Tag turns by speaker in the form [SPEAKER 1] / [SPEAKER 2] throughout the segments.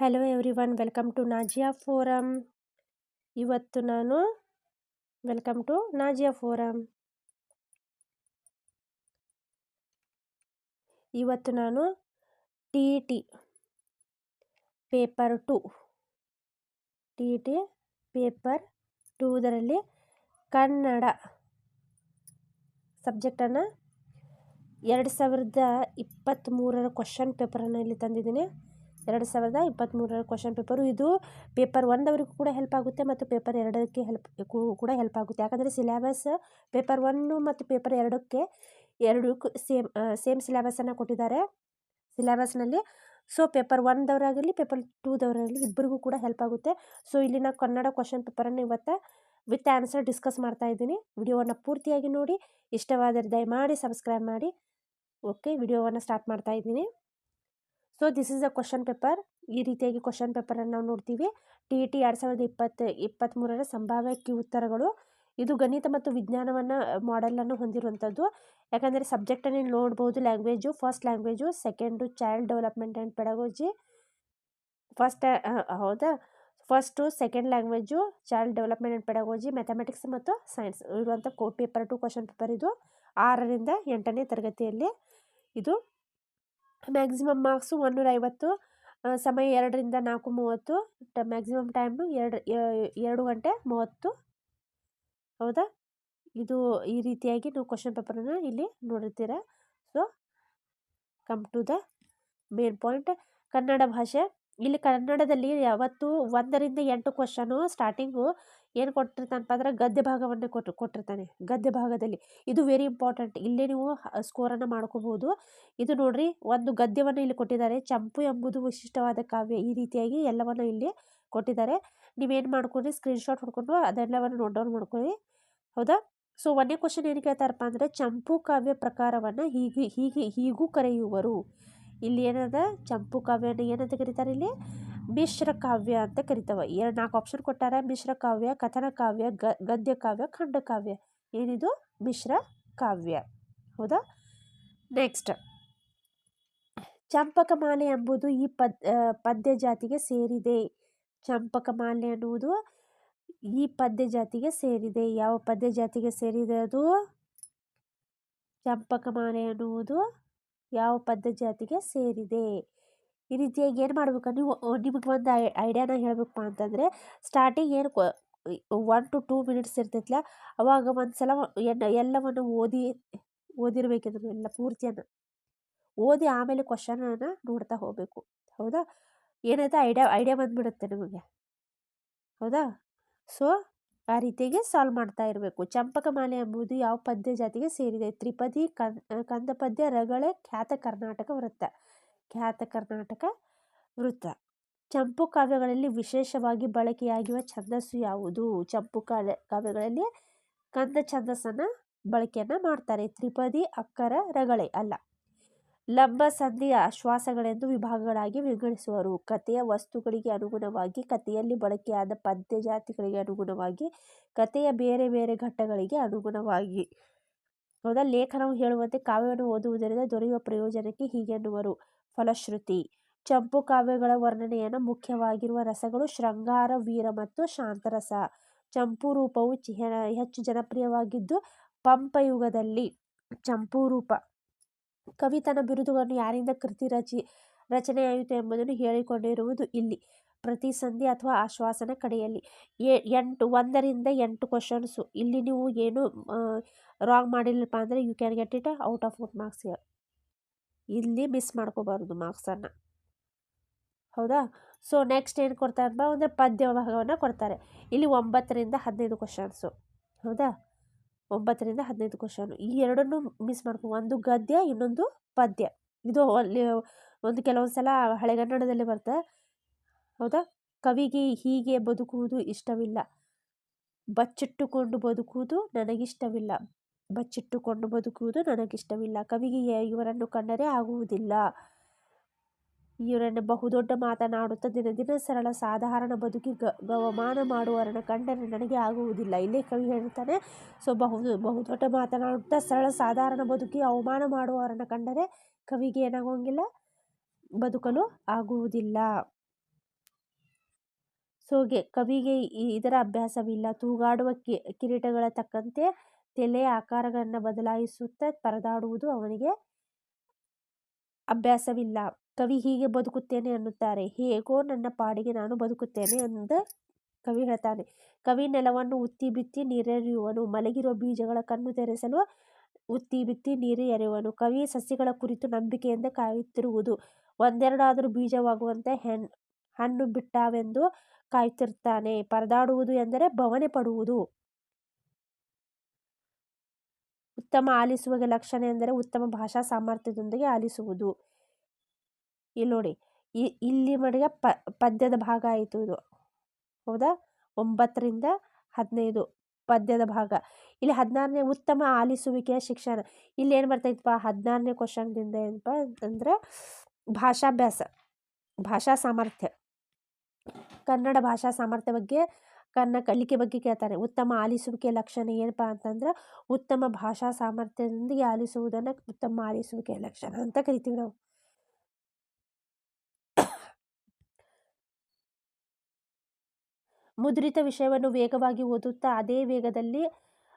[SPEAKER 1] Hello everyone welcome to Nazia forum ಇವತ್ತು ನಾನು welcome to Nazia forum ಇವತ್ತು ನಾನು T T paper two T T paper ಟೂದರಲ್ಲಿ Kannada ಸಬ್ಜೆಕ್ಟನ್ನು ಎರಡು ಸಾವಿರದ ಇಪ್ಪತ್ತ್ಮೂರರ ಕ್ವಶನ್ ಪೇಪರನ್ನು ಇಲ್ಲಿ ತಂದಿದ್ದೀನಿ. ಎರಡು ಸಾವಿರದ ಇಪ್ಪತ್ತ್ಮೂರರ ಕ್ವಶನ್ ಪೇಪರು ಇದು ಪೇಪರ್ ಒಂದವರಿಗೂ ಕೂಡ ಹೆಲ್ಪ್ ಆಗುತ್ತೆ ಮತ್ತು ಪೇಪರ್ ಎರಡಕ್ಕೆ ಹೆಲ್ಪ್ ಕೂಡ ಹೆಲ್ಪ್ ಆಗುತ್ತೆ. ಯಾಕಂದರೆ ಸಿಲೆಬಸ್ ಪೇಪರ್ ಒನ್ನು ಮತ್ತು ಪೇಪರ್ ಎರಡಕ್ಕೆ ಎರಡಕ್ಕೂ ಸೇಮ್ ಸೇಮ್ ಸಿಲೆಬಸನ್ನು ಕೊಟ್ಟಿದ್ದಾರೆ. ಸಿಲೆಬಸ್ನಲ್ಲಿ ಸೊ ಪೇಪರ್ ಒನ್ದವರಾಗಲಿ ಪೇಪರ್ ಟೂದವರಾಗಲಿ ಇಬ್ಬರಿಗೂ ಕೂಡ ಹೆಲ್ಪ್ ಆಗುತ್ತೆ. ಸೊ ಇಲ್ಲಿ ನಾನು ಕನ್ನಡ ಕ್ವಶನ್ ಪೇಪರನ್ನು ಇವತ್ತು ವಿತ್ ಆನ್ಸರ್ ಡಿಸ್ಕಸ್ ಮಾಡ್ತಾ ಇದ್ದೀನಿ. ವಿಡಿಯೋವನ್ನು ಪೂರ್ತಿಯಾಗಿ ನೋಡಿ, ಇಷ್ಟವಾದರೆ ದಯಮಾಡಿ ಸಬ್ಸ್ಕ್ರೈಬ್ ಮಾಡಿ. ಓಕೆ ವಿಡಿಯೋವನ್ನು ಸ್ಟಾರ್ಟ್ ಮಾಡ್ತಾ ಇದ್ದೀನಿ. So this is a question paper ಈ ರೀತಿಯಾಗಿ ಕ್ವಶನ್ ಪೇಪರನ್ನು ನಾವು ನೋಡ್ತೀವಿ. ಟಿ ಇ ಟಿ ಎರಡು ಸಾವಿರದ ಇಪ್ಪತ್ತು ಇಪ್ಪತ್ತ್ಮೂರರ ಸಂಭಾವ್ಯ ಕಿ ಉತ್ತರಗಳು. ಇದು ಗಣಿತ ಮತ್ತು ವಿಜ್ಞಾನವನ್ನು ಮಾಡೆಲನ್ನು ಹೊಂದಿರುವಂಥದ್ದು. ಯಾಕಂದರೆ ಸಬ್ಜೆಕ್ಟನ್ನು ನೋಡ್ಬೋದು language first language second child development and pedagogy first ಹೌದಾ? First second language child development and pedagogy mathematics ಮತ್ತು ಸೈನ್ಸ್ ಇರುವಂಥ ಕೋ ಪೇಪರ್ ಟು ಕ್ವಶನ್ ಪೇಪರ್ ಇದು. ಆರರಿಂದ ಎಂಟನೇ ತರಗತಿಯಲ್ಲಿ. ಇದು ಮ್ಯಾಕ್ಸಿಮಮ್ ಮಾರ್ಕ್ಸು ಒಂದೂರ ಐವತ್ತು ಸಮಯ ಎರಡರಿಂದ ನಾಲ್ಕು ಮೂವತ್ತು ಮ್ಯಾಕ್ಸಿಮಮ್ ಟೈಮು ಎರಡು ಎರಡು ಗಂಟೆ ಮೂವತ್ತು. ಹೌದಾ? ಇದು ಈ ರೀತಿಯಾಗಿ ನೀವು ಕ್ವಶನ್ ಪೇಪರನ್ನು ಇಲ್ಲಿ ನೋಡಿರ್ತೀರ. So come to the main point Kannada ಭಾಷೆ. ಇಲ್ಲಿ ಕನ್ನಡದಲ್ಲಿ ಯಾವತ್ತು ಒಂದರಿಂದ ಎಂಟು ಕ್ವಶನು ಸ್ಟಾರ್ಟಿಂಗು ಏನು ಕೊಟ್ಟಿರ್ತಾನಪ್ಪ ಅಂದ್ರೆ ಗದ್ಯ ಭಾಗವನ್ನೇ ಕೊಟ್ಟು ಕೊಟ್ಟಿರ್ತಾನೆ ಗದ್ಯ ಭಾಗದಲ್ಲಿ. ಇದು ವೆರಿ ಇಂಪಾರ್ಟೆಂಟ್ ಇಲ್ಲೇ ನೀವು ಸ್ಕೋರನ್ನು ಮಾಡ್ಕೋಬೋದು. ಇದು ನೋಡ್ರಿ, ಒಂದು ಗದ್ಯವನ್ನು ಇಲ್ಲಿ ಕೊಟ್ಟಿದ್ದಾರೆ. ಚಂಪು ಎಂಬುದು ವಿಶಿಷ್ಟವಾದ ಕಾವ್ಯ. ಈ ರೀತಿಯಾಗಿ ಎಲ್ಲವನ್ನು ಇಲ್ಲಿ ಕೊಟ್ಟಿದ್ದಾರೆ. ನೀವೇನು ಮಾಡ್ಕೊಂಡ್ರಿ ಸ್ಕ್ರೀನ್ಶಾಟ್ ಹೊಡ್ಕೊಂಡು ಅದೆಲ್ಲವನ್ನು ನೋಟ್ ಡೌನ್ ಮಾಡ್ಕೊಳ್ಳಿ. ಹೌದಾ? ಸೊ ಒಂದೇ ಕ್ವಶನ್ ಏನು ಕೇಳ್ತಾರಪ್ಪ ಅಂದರೆ, ಚಂಪು ಕಾವ್ಯ ಪ್ರಕಾರವನ್ನು ಹೀಗೆ ಹೀಗೆ, ಹೀಗೂ ಕರೆಯುವರು. ಇಲ್ಲಿ ಏನದ? ಚಂಪು ಕಾವ್ಯನ ಏನಂತ ಕರೀತಾರೆ ಇಲ್ಲಿ? ಮಿಶ್ರ ಕಾವ್ಯ ಅಂತ ಕರಿತಾವ. ಎರಡು ನಾಲ್ಕು ಆಪ್ಷನ್ ಕೊಟ್ಟಾರ. ಮಿಶ್ರ ಕಾವ್ಯ, ಕಥನ ಕಾವ್ಯ ಗದ್ಯ ಕಾವ್ಯ, ಖಂಡ ಕಾವ್ಯ. ಏನಿದು? ಮಿಶ್ರ ಕಾವ್ಯ. ಹೌದಾ? ನೆಕ್ಸ್ಟ್ ಚಂಪಕಮಾಲೆ ಎಂಬುದು ಈ ಪದ್ ಪದ್ಯ ಜಾತಿಗೆ ಸೇರಿದೆ. ಚಂಪಕಮಾಲೆ ಅನ್ನುವುದು ಈ ಪದ್ಯ ಜಾತಿಗೆ ಸೇರಿದೆ. ಯಾವ ಪದ್ಯ ಜಾತಿಗೆ ಸೇರಿದೆ ಅದು? ಚಂಪಕಮಾಲೆ ಅನ್ನುವುದು ಯಾವ ಪದ್ಯ ಜಾತಿಗೆ ಸೇರಿದೆ? ಈ ರೀತಿಯಾಗಿ ಏನು ಮಾಡ್ಬೇಕು? ನೀವು ನಿಮಗೆ ಒಂದು ಐ, ಐಡಿಯಾನ ಹೇಳಬೇಕಪ್ಪ ಅಂತಂದರೆ ಸ್ಟಾರ್ಟಿಂಗ್ ಏನು ಒನ್ ಟು ಟೂ ಮಿನಿಟ್ಸ್ ಇರ್ತೈತಲ್ಲ ಅವಾಗ ಒಂದು ಸಲ ಎಲ್ಲವನ್ನು ಓದಿ, ಓದಿರಬೇಕಿದ್ರು, ಎಲ್ಲ ಪೂರ್ತಿಯನ್ನು. ಓದಿ ಆಮೇಲೆ ಕ್ವಶನನ್ನು ನೋಡ್ತಾ ಹೋಗಬೇಕು. ಹೌದಾ? ಏನೈತೆ ಐಡಿಯಾ ಐಡಿಯಾ ಬಂದುಬಿಡುತ್ತೆ ನಿಮಗೆ. ಹೌದಾ? ಸೊ ಆ ರೀತಿಯಾಗಿ ಸಾಲ್ವ್ ಮಾಡ್ತಾ ಇರಬೇಕು. ಚಂಪಕಮಾಲೆ ಎಂಬುದು ಯಾವ ಪದ್ಯ ಜಾತಿಗೆ ಸೇರಿದೆ? ತ್ರಿಪದಿ ಕನ್ ಕಂದ ಪದ್ಯ ರಗಳೆ, ಖ್ಯಾತ ಕರ್ನಾಟಕ ವೃತ್ತ. ಖ್ಯಾತ ಕರ್ನಾಟಕ ವೃತ್ತ. ಚಂಪು ಕಾವ್ಯಗಳಲ್ಲಿ ವಿಶೇಷವಾಗಿ ಬಳಕೆಯಾಗಿರುವ ಛಂದಸ್ಸು ಯಾವುದು? ಚಂಪು ಕಾವ್ಯ ಕಾವ್ಯಗಳಲ್ಲಿ ಕಂದ ಛಂದಸ್ಸನ್ನು ಬಳಕೆಯನ್ನು ಮಾಡ್ತಾರೆ. ತ್ರಿಪದಿ, ಅಕ್ಕರ, ರಗಳೆ ಅಲ್ಲ. ಲಂಬ ಸಂಧಿಯ ಆಶ್ವಾಸಗಳೆಂದು ವಿಭಾಗಗಳಾಗಿ ವಿಂಗಡಿಸುವರು. ಕಥೆಯ ವಸ್ತುಗಳಿಗೆ ಅನುಗುಣವಾಗಿ, ಕಥೆಯಲ್ಲಿ ಬಳಕೆಯಾದ ಪದ್ಯ ಜಾತಿಗಳಿಗೆ ಅನುಗುಣವಾಗಿ, ಕಥೆಯ ಬೇರೆ ಬೇರೆ ಘಟ್ಟಗಳಿಗೆ ಅನುಗುಣವಾಗಿ. ಹೌದಾ? ಲೇಖನವು ಹೇಳುವಂತೆ ಕಾವ್ಯವನ್ನು ಓದುವುದರಿಂದ ದೊರೆಯುವ ಪ್ರಯೋಜನಕ್ಕೆ ಹೀಗೆನ್ನುವರು ಫಲಶ್ರುತಿ, ಚಂಪು ಕಾವ್ಯಗಳ ವರ್ಣನೆಯನ್ನು ಮುಖ್ಯವಾಗಿರುವ ರಸಗಳು ಶೃಂಗಾರ, ವೀರ ಮತ್ತು ಶಾಂತರಸ. ಚಂಪು ರೂಪವು ಹೆಚ್ಚು ಜನಪ್ರಿಯವಾಗಿದ್ದು ಪಂಪಯುಗದಲ್ಲಿ. ಚಂಪು ರೂಪ ಕವಿ ತನ್ನ ಬಿರುದುಗಳನ್ನು ಯಾರಿಂದ ಕೃತಿ ರಚಿ, ರಚನೆಯಾಯಿತು ಎಂಬುದನ್ನು ಹೇಳಿಕೊಂಡಿರುವುದು ಇಲ್ಲಿ. ಪ್ರತಿ ಸಂಧಿ ಅಥವಾ ಆಶ್ವಾಸನ ಕಡೆಯಲ್ಲಿ. ಎಂಟು, ಒಂದರಿಂದ ಎಂಟು ಕ್ವಶನ್ಸು ಇಲ್ಲಿ ನೀವು ಏನು ರಾಂಗ್ ಮಾಡಿಲ್ಲಪ್ಪ ಅಂದರೆ you can get it out of out marks ಇಲ್ಲಿ ಮಿಸ್ ಮಾಡ್ಕೋಬಾರ್ದು ಮಾರ್ಕ್ಸನ್ನು ಹೌದಾ? ಸೊ ನೆಕ್ಸ್ಟ್ ಏನು ಕೊಡ್ತಾರೆ ಅಂದರೆ ಪದ್ಯ ಭಾಗವನ್ನು ಕೊಡ್ತಾರೆ. ಇಲ್ಲಿ ಒಂಬತ್ತರಿಂದ ಹದಿನೈದು ಕ್ವಶನ್ಸು ಹೌದಾ? ಒಂಬತ್ತರಿಂದ ಹದಿನೈದು ಕ್ವಶನು ಈ ಎರಡನ್ನು ಮಿಸ್ ಮಾಡ್ಕೊ, ಒಂದು ಗದ್ಯ, ಇನ್ನೊಂದು ಪದ್ಯ. ಇದು ಅಲ್ಲಿ ಒಂದು ಕೆಲವೊಂದು ಸಲ ಹಳೆಗನ್ನಡದಲ್ಲಿ ಬರ್ತದೆ. ಹೌದಾ? ಕವಿಗೆ ಹೀಗೆ ಬದುಕುವುದು ಇಷ್ಟವಿಲ್ಲ. ಬಚ್ಚಿಟ್ಟುಕೊಂಡು ಬದುಕುವುದು ನನಗಿಷ್ಟವಿಲ್ಲ. ಬಚ್ಚಿಟ್ಟುಕೊಂಡು ಬದುಕುವುದು ನನಗಿಷ್ಟವಿಲ್ಲ. ಕವಿಗೆ ಇವರನ್ನು ಕಂಡರೆ ಆಗುವುದಿಲ್ಲ. ಇವರನ್ನು ಬಹುದೊಡ್ಡ ಮಾತನಾಡುತ್ತಾ ದಿನ ದಿನ ಸರಳ ಸಾಧಾರಣ ಬದುಕಿ ಗ, ಗವಮಾನ ಮಾಡುವವರನ್ನು ಕಂಡರೆ ನನಗೆ ಆಗುವುದಿಲ್ಲ. ಇಲ್ಲೇ ಕವಿ ಹೇಳ್ತಾನೆ ಸೊ ಬಹು ಬಹುದೊಡ್ಡ ಮಾತನಾಡುತ್ತಾ ಸರಳ ಸಾಧಾರಣ ಬದುಕಿ ಅವಮಾನ ಮಾಡುವವರನ್ನು ಕಂಡರೆ ಕವಿಗೆ ಏನಾಗೋಂಗಿಲ್ಲ ಬದುಕಲು ಆಗುವುದಿಲ್ಲ. ಸೋಗೆ ಕವಿಗೆ ಇದರ ಅಭ್ಯಾಸವಿಲ್ಲ. ತೂಗಾಡುವ ಕಿ, ಕಿರೀಟಗಳ ತಕ್ಕಂತೆ ತಲೆಯ ಆಕಾರಗಳನ್ನು ಬದಲಾಯಿಸುತ್ತಾ ಪರದಾಡುವುದು ಅವನಿಗೆ ಅಭ್ಯಾಸವಿಲ್ಲ. ಕವಿ ಹೀಗೆ ಬದುಕುತ್ತೇನೆ ಅನ್ನುತ್ತಾರೆ. ಹೇಗೋ ನನ್ನ ಪಾಡಿಗೆ ನಾನು ಬದುಕುತ್ತೇನೆ ಅಂದ ಕವಿ ಹೇಳ್ತಾನೆ. ಕವಿ ನೆಲವನ್ನು ಉತ್ತಿ ಬಿತ್ತಿ ನೀರೆರೆಯುವನು. ಮಲಗಿರುವ ಬೀಜಗಳ ಕಣ್ಣು ತೆರೆಸಲು ಉತ್ತಿ ಬಿತ್ತಿ ನೀರು ಎರೆಯುವನು. ಕವಿ ಸಸ್ಯಗಳ ಕುರಿತು ನಂಬಿಕೆಯಿಂದ ಕಾಯುತ್ತಿರುವುದು. ಒಂದೆರಡಾದರೂ ಬೀಜವಾಗುವಂತೆ ಹೆಣ್, ಹಣ್ಣು ಬಿಟ್ಟಾವೆಂದು ಕಾಯುತ್ತಿರುತ್ತಾನೆ ಪರದಾಡುವುದು ಎಂದರೆ ಭವನೆ ಪಡುವುದು. ಉತ್ತಮ ಆಲಿಸುವ ಲಕ್ಷಣ ಎಂದರೆ ಉತ್ತಮ ಭಾಷಾ ಸಾಮರ್ಥ್ಯದೊಂದಿಗೆ ಆಲಿಸುವುದು. ಇಲ್ಲಿ ನೋಡಿ ಇಲ್ಲಿ ಮಡಿಗೆ ಪ, ಪದ್ಯದ ಭಾಗ ಆಯಿತು ಇದು. ಹೌದಾ? ಒಂಬತ್ತರಿಂದ ಹದಿನೈದು ಪದ್ಯದ ಭಾಗ. ಇಲ್ಲಿ ಹದಿನಾರನೇ ಉತ್ತಮ ಆಲಿಸುವಿಕೆಯ ಶಿಕ್ಷಣ. ಇಲ್ಲಿ ಏನು ಬರ್ತೈತಪ್ಪ ಹದಿನಾರನೇ ಕ್ವಶನ್ದಿಂದ ಏನಪ್ಪ ಅಂತಂದ್ರೆ ಭಾಷಾಭ್ಯಾಸ, ಭಾಷಾ ಸಾಮರ್ಥ್ಯ. ಕನ್ನಡ ಭಾಷಾ ಸಾಮರ್ಥ್ಯ ಬಗ್ಗೆ, ಕನ್ನ ಕಲಿಕೆ ಬಗ್ಗೆ ಕೇಳ್ತಾರೆ. ಉತ್ತಮ ಆಲಿಸುವಿಕೆ ಲಕ್ಷಣ ಏನಪ್ಪ ಅಂತಂದ್ರೆ, ಉತ್ತಮ ಭಾಷಾ ಸಾಮರ್ಥ್ಯದೊಂದಿಗೆ ಆಲಿಸುವುದನ್ನು ಉತ್ತಮ ಆಲಿಸುವಿಕೆಯ ಲಕ್ಷಣ ಅಂತ ಕರಿತೀವಿ ನಾವು. ಮುದ್ರಿತ ವಿಷಯವನ್ನು ವೇಗವಾಗಿ ಓದುತ್ತಾ ಅದೇ ವೇಗದಲ್ಲಿ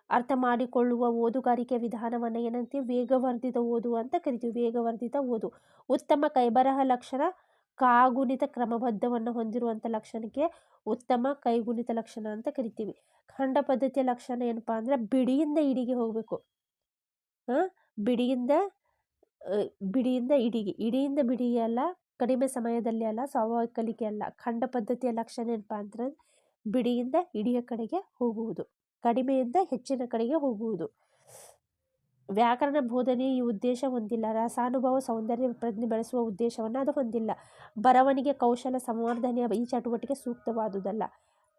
[SPEAKER 1] ಅರ್ಥ ಮಾಡಿಕೊಳ್ಳುವ ಓದುಗಾರಿಕೆ ವಿಧಾನವನ್ನು ಏನಂತೀವಿ ವೇಗವರ್ಧಿತ ಓದು ಅಂತ ಕರಿತೀವಿ. ವೇಗವರ್ಧಿತ ಓದು. ಉತ್ತಮ ಕೈಬರಹ ಲಕ್ಷಣ ಕಾಗುಣಿತ ಕ್ರಮಬದ್ಧವನ್ನು ಹೊಂದಿರುವಂಥ ಲಕ್ಷಣಕ್ಕೆ ಉತ್ತಮ ಕೈಗುಣಿತ ಲಕ್ಷಣ ಅಂತ ಕರಿತೀವಿ. ಖಂಡ ಪದ್ಧತಿಯ ಲಕ್ಷಣ ಏನಪ್ಪ ಅಂದರೆ ಬಿಡಿಯಿಂದ ಇಡಿಗೆ ಹೋಗಬೇಕು. ಹಾಂ ಬಿಡಿಯಿಂದ ಬಿಡಿಯಿಂದ ಇಡಿಗೆ. ಇಡಿಯಿಂದ ಬಿಡಿಗೆ ಅಲ್ಲ, ಕಡಿಮೆ ಸಮಯದಲ್ಲಿ ಅಲ್ಲ, ಸ್ವಾಭಾವಿಕ ಅಲ್ಲ. ಖಂಡ ಪದ್ಧತಿಯ ಲಕ್ಷಣ ಏನಪ್ಪ ಅಂದ್ರೆ ಬಿಡಿಯಿಂದ ಇಡಿಯ ಕಡೆಗೆ ಹೋಗುವುದು, ಕಡಿಮೆಯಿಂದ ಹೆಚ್ಚಿನ ಕಡೆಗೆ ಹೋಗುವುದು. ವ್ಯಾಕರಣ ಬೋಧನೆ ಈ ಉದ್ದೇಶ ಹೊಂದಿಲ್ಲ. ರಸಾನುಭವ ಸೌಂದರ್ಯ ಪ್ರಜ್ಞೆ ಬೆಳೆಸುವ ಉದ್ದೇಶವನ್ನು ಅದು ಹೊಂದಿಲ್ಲ. ಬರವಣಿಗೆ ಕೌಶಲ ಸಂವರ್ಧನೆಯ ಈ ಚಟುವಟಿಕೆ ಸೂಕ್ತವಾದುದಲ್ಲ.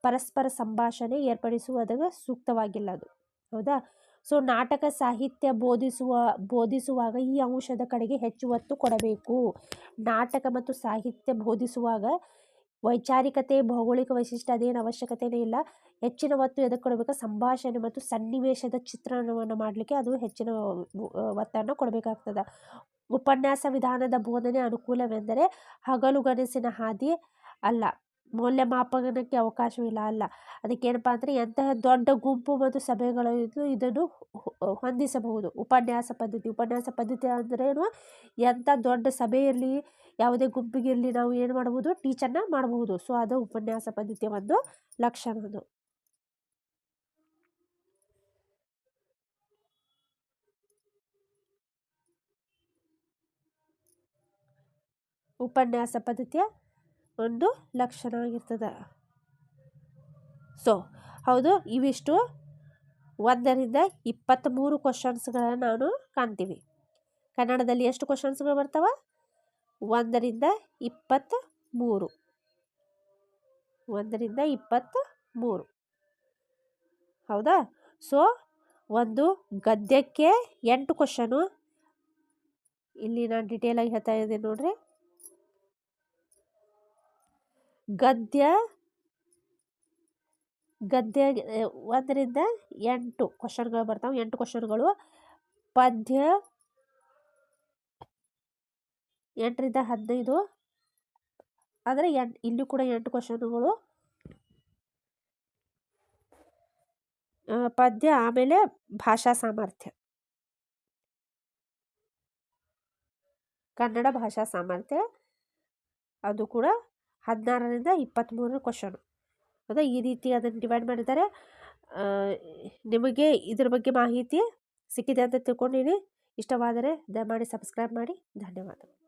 [SPEAKER 1] ಪರಸ್ಪರ ಸಂಭಾಷಣೆ ಏರ್ಪಡಿಸುವುದಾಗ ಸೂಕ್ತವಾಗಿಲ್ಲ ಅದು. ಹೌದಾ? ಸೊ, ನಾಟಕ ಸಾಹಿತ್ಯ ಬೋಧಿಸುವ, ಬೋಧಿಸುವಾಗ ಈ ಅಂಶದ ಕಡೆಗೆ ಹೆಚ್ಚು ಒತ್ತು ಕೊಡಬೇಕು. ನಾಟಕ ಮತ್ತು ಸಾಹಿತ್ಯ ಬೋಧಿಸುವಾಗ ವೈಚಾರಿಕತೆ, ಭೌಗೋಳಿಕ ವೈಶಿಷ್ಟ್ಯ ಅದೇನು ಅವಶ್ಯಕತೆನೇ ಇಲ್ಲ. ಹೆಚ್ಚಿನ ಒತ್ತು ಎದಕ್ಕೆ ಕೊಡಬೇಕು ಸಂಭಾಷಣೆ ಮತ್ತು ಸನ್ನಿವೇಶದ ಚಿತ್ರಣವನ್ನು ಮಾಡಲಿಕ್ಕೆ ಅದು ಹೆಚ್ಚಿನ ಒತ್ತನ್ನು ಕೊಡಬೇಕಾಗ್ತದೆ. ಉಪನ್ಯಾಸ ವಿಧಾನದ ಬೋಧನೆ ಅನುಕೂಲವೆಂದರೆ ಹಗಲುಗನಸಿನ ಹಾದಿ ಅಲ್ಲ. ಮೌಲ್ಯಮಾಪನಕ್ಕೆ ಅವಕಾಶವಿಲ್ಲ ಅಲ್ಲ. ಅದಕ್ಕೇನಪ್ಪ ಅಂದರೆ ಎಂತಹ ದೊಡ್ಡ ಗುಂಪು ಮತ್ತು ಸಭೆಗಳು ಇದು ಇದನ್ನು ಹೊಂದಿಸಬಹುದು. ಉಪನ್ಯಾಸ ಪದ್ಧತಿ ಉಪನ್ಯಾಸ ಪದ್ಧತಿ ಅಂದ್ರೇನು? ಎಂಥ ದೊಡ್ಡ ಸಭೆ ಇರಲಿ ಯಾವುದೇ ಗುಂಪಿಗಿರಲಿ ನಾವು ಏನು ಮಾಡ್ಬೋದು? ಟೀಚರ್ನ ಮಾಡಬಹುದು ಸೊ, ಅದು ಉಪನ್ಯಾಸ ಪದ್ಧತಿಯ ಒಂದು ಲಕ್ಷಣ ಉಪನ್ಯಾಸ ಪದ್ಧತಿಯ ಒಂದು ಲಕ್ಷಣ ಆಗಿರ್ತದೆ. ಸೊ, ಹೌದು, ಇವಿಷ್ಟು ಒಂದರಿಂದ ಇಪ್ಪತ್ತ್ಮೂರು ಕ್ವಶನ್ಸ್ಗಳನ್ನು ನಾನು ಕಾಣ್ತೀವಿ. ಕನ್ನಡದಲ್ಲಿ ಎಷ್ಟು ಕ್ವಶನ್ಸ್ಗಳು ಬರ್ತಾವ? ಒಂದರಿಂದ ಇಪ್ಪತ್ತ ಮೂರು. ಒಂದರಿಂದ ಇಪ್ಪತ್ತ ಮೂರು. ಹೌದಾ? ಸೊ ಒಂದು ಗದ್ಯಕ್ಕೆ ಎಂಟು ಕ್ವಶನು ಇಲ್ಲಿ ನಾನು ಡಿಟೇಲಾಗಿ ಹೇಳ್ತಾ ಇದ್ದೀನಿ ನೋಡ್ರಿ. ಗದ್ಯ ಗದ್ಯ, ಒಂದರಿಂದ ಎಂಟು ಕ್ವಶನ್ಗಳು ಬರ್ತಾವೆ. ಎಂಟು ಕ್ವಶನ್ಗಳು ಪದ್ಯ ಎಂಟರಿಂದ ಹದಿನೈದು. ಆದರೆ ಎಂಟು ಇಲ್ಲೂ ಕೂಡ ಎಂಟು ಕ್ವಶನ್ಗಳು. ಪದ್ಯ ಆಮೇಲೆ ಭಾಷಾ ಸಾಮರ್ಥ್ಯ. ಕನ್ನಡ ಭಾಷಾ ಸಾಮರ್ಥ್ಯ. ಅದು ಕೂಡ ಹದಿನಾರರಿಂದ ಇಪ್ಪತ್ತ್ಮೂರರ ಕ್ವಶನು. ಅದ ಈ ರೀತಿ ಅದನ್ನು ಡಿವೈಡ್ ಮಾಡಿದ್ದಾರೆ ನಿಮಗೆ ಇದ್ರ ಬಗ್ಗೆ ಮಾಹಿತಿ ಸಿಕ್ಕಿದೆ ಅಂತ ತಿಳ್ಕೊಂಡಿನಿ. ಇಷ್ಟವಾದರೆ ದಯಮಾಡಿ ಸಬ್ಸ್ಕ್ರೈಬ್ ಮಾಡಿ. ಧನ್ಯವಾದಗಳು.